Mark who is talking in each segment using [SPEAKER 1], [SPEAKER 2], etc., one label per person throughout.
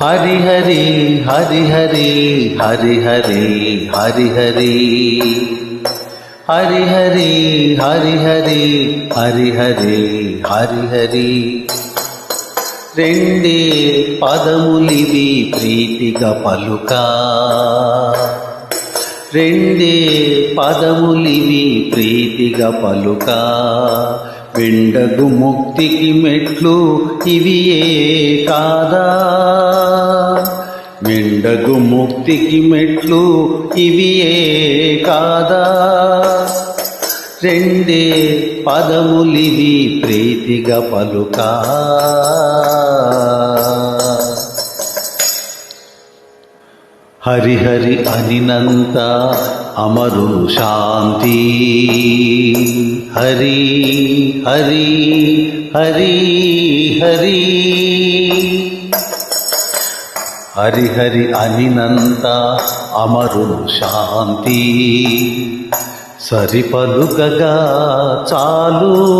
[SPEAKER 1] హరి హరి హరి హరి హరి హరి హరి హరి. హరి హరి హరి హరి హరి హరి హరి హరి. రెండే పదములివి ప్రీతిగా పలుక. రెండే పదములివి ప్రీతిగా పలుకా. వెండదు ముక్తికి మెట్లు ఇవియే కాదా? వెండదు ముక్తికి మెట్లు ఇవియే కాదా? రెండే పదములివి ప్రీతిగా పలుకా హరిహరి అనినంత అమరు శాంతి. హరి హరి హరి హరి. హరిహరి అనినంత అమరు శాంతి. సరిపలుకగా చాలు.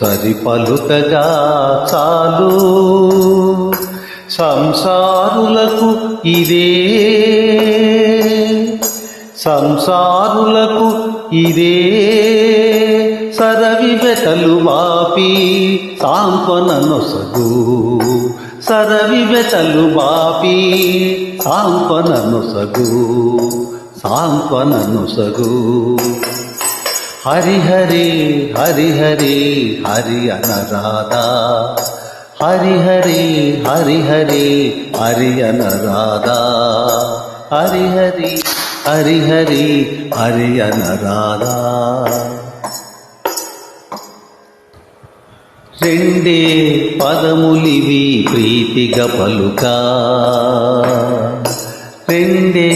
[SPEAKER 1] సరిపలుకగా చాలు. సంసారులకు ఇదే. సంసారులకు ఇదే. సరవిబెతలు బాపి సాంపననొసగు సరవిబెతలు బాపి సాంపననొసగు సాంపననొసగు హరిహరే హరిహరే హరి అనరాధా హరిహరి హరిహరి హరియన రాధా. హరిహరి హరిహరి హరియన రాధా. రెండే పదములివి ప్రీతిగా పలుకా. రెండే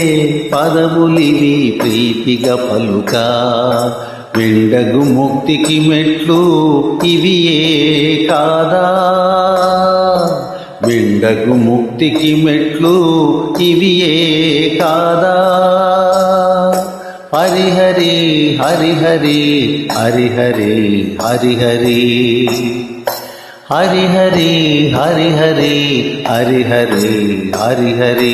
[SPEAKER 1] పదములివి ప్రీతిగా పలుకా. వెండగు ముక్తికి మెట్లు ఇవి ఏ కాదా వెండగు ముక్తికి మెట్లు ఇవి ఏ కాదా హరి హరి హరి హరి హరి హరి హరి హరి